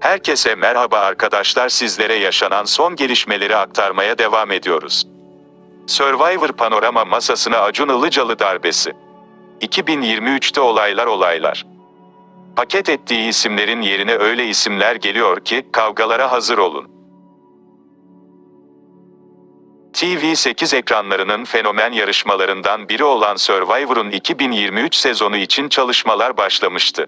Herkese merhaba arkadaşlar sizlere yaşanan son gelişmeleri aktarmaya devam ediyoruz. Survivor panorama masasına Acun Ilıcalı darbesi. 2023'te olaylar olaylar. Paket ettiği isimlerin yerine öyle isimler geliyor ki kavgalara hazır olun. TV8 ekranlarının fenomen yarışmalarından biri olan Survivor'un 2023 sezonu için çalışmalar başlamıştı.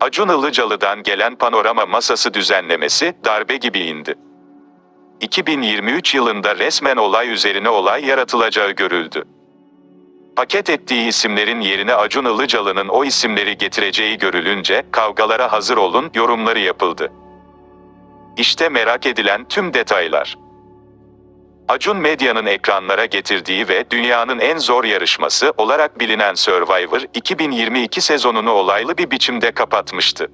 Acun Ilıcalı'dan gelen panorama masası düzenlemesi darbe gibi indi. 2023 yılında resmen olay üzerine olay yaratılacağı görüldü. Paket ettiği isimlerin yerine Acun Ilıcalı'nın o isimleri getireceği görülünce kavgalara hazır olun yorumları yapıldı. İşte merak edilen tüm detaylar. Acun Medya'nın ekranlara getirdiği ve dünyanın en zor yarışması olarak bilinen Survivor 2022 sezonunu olaylı bir biçimde kapatmıştı.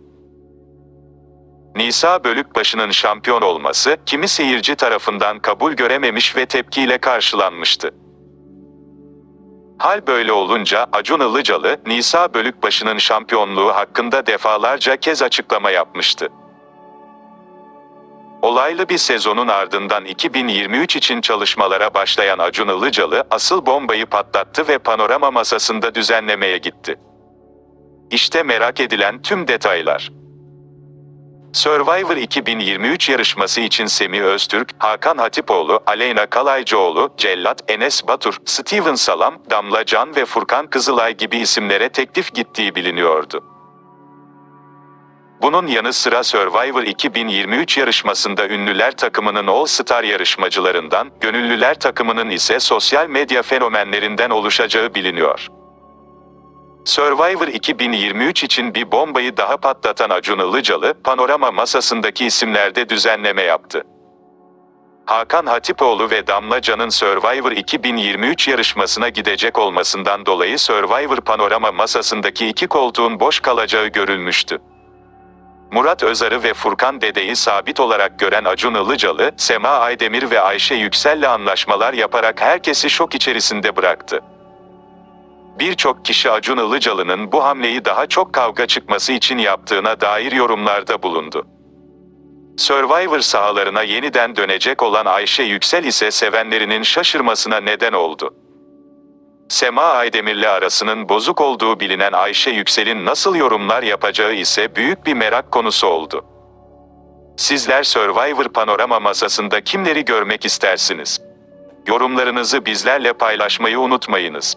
Nisa Bölükbaşı'nın şampiyon olması kimi seyirci tarafından kabul görememiş ve tepkiyle karşılanmıştı. Hal böyle olunca Acun Ilıcalı, Nisa Bölükbaşı'nın şampiyonluğu hakkında defalarca kez açıklama yapmıştı. Olaylı bir sezonun ardından 2023 için çalışmalara başlayan Acun Ilıcalı asıl bombayı patlattı ve panorama masasında düzenlemeye gitti. İşte merak edilen tüm detaylar. Survivor 2023 yarışması için Semih Öztürk, Hakan Hatipoğlu, Aleyna Kalaycıoğlu, Cellat, Enes Batur, Steven Salam, Damla Can ve Furkan Kızılay gibi isimlere teklif gittiği biliniyordu. Bunun yanı sıra Survivor 2023 yarışmasında ünlüler takımının All Star yarışmacılarından, gönüllüler takımının ise sosyal medya fenomenlerinden oluşacağı biliniyor. Survivor 2023 için bir bombayı daha patlatan Acun Ilıcalı, panorama masasındaki isimlerde düzenleme yaptı. Hakan Hatipoğlu ve Damla Can'ın Survivor 2023 yarışmasına gidecek olmasından dolayı Survivor panorama masasındaki iki koltuğun boş kalacağı görülmüştü. Murat Özarı ve Furkan Dede'yi sabit olarak gören Acun Ilıcalı, Sema Aydemir ve Ayşe Yüksel'le anlaşmalar yaparak herkesi şok içerisinde bıraktı. Birçok kişi Acun Ilıcalı'nın bu hamleyi daha çok kavga çıkması için yaptığına dair yorumlarda bulundu. Survivor sahalarına yeniden dönecek olan Ayşe Yüksel ise sevenlerinin şaşırmasına neden oldu. Sema Aydemir'le arasının bozuk olduğu bilinen Ayşe Yüksel'in nasıl yorumlar yapacağı ise büyük bir merak konusu oldu. Sizler Survivor panorama masasında kimleri görmek istersiniz? Yorumlarınızı bizlerle paylaşmayı unutmayınız.